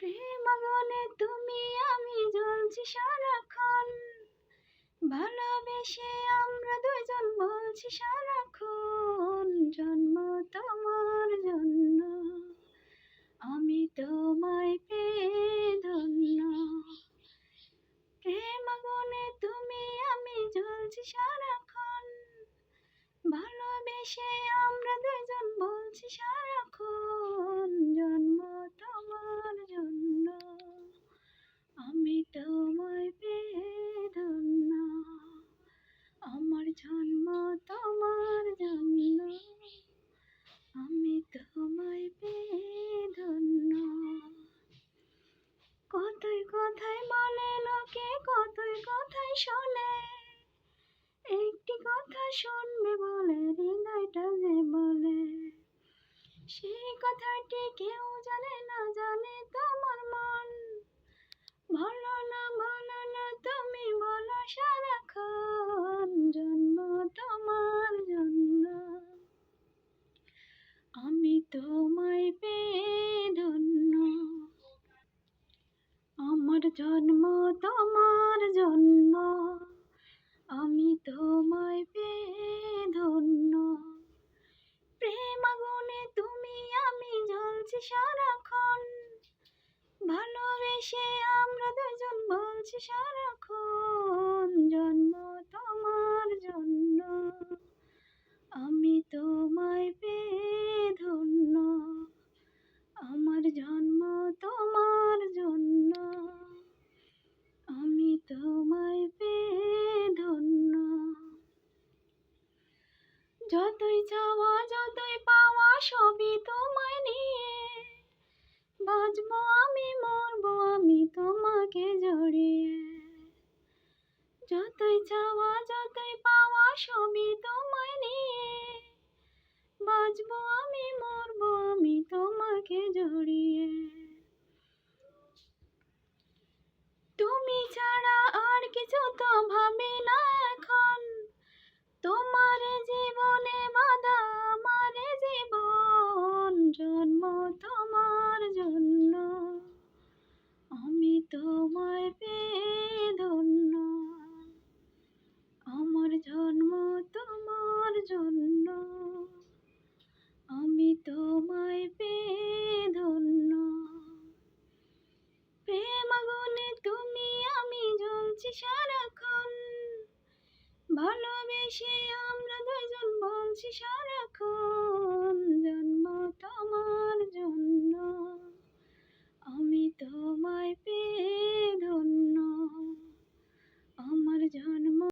প্রেম আগুনে তুমি, আমি জ্বলছি সারাক্ষণ। ভালোবেসে আমরা দুজন বলছি সারাক্ষণ, জন্ম তোমার জন্য। আমি তোমায় পেয়ে ধন্য। প্রেম আগুনে তুমি, আমি জ্বলছি সারাক্ষণ। ভালোবেসে আমরা দুজন বলছি সারাক্ষণ। কতই কথাই বলে, লোকে কতই কথাই শোনে। একটি কথা শুনবে বলে, হৃদয়টা যে বলে, সেই কথাটি কেউ জানে না, জানে তোমার মন। ভালো না ভালো না, তুমি বলো সারাক্ষণ, জন্ম তোমার জন্য। আমি তোমায় আমার জন্ম, তোমার জন্য। আমি তোমায় পেয়ে ধন্য প্রেম গুণে তুমি আমি জ্বলছি সারাক্ষণ। ভালোবেসে আমরা দুজন বলছি সারাক্ষণ যতই চাওয়া, যতই পাওয়া, সবই তোমায় নিয়ে বাঁচবো আমি, মরবো আমি তোমাকে জড়িয়ে। যতই চাওয়া, যতই পাওয়া, সবই তোমায় নিয়ে বাঁচবো আমি, মরবো আমি তোমাকে জড়িয়ে। সারাক্ষণ। ভালোবেসে আমরা দুজন বলছি সারা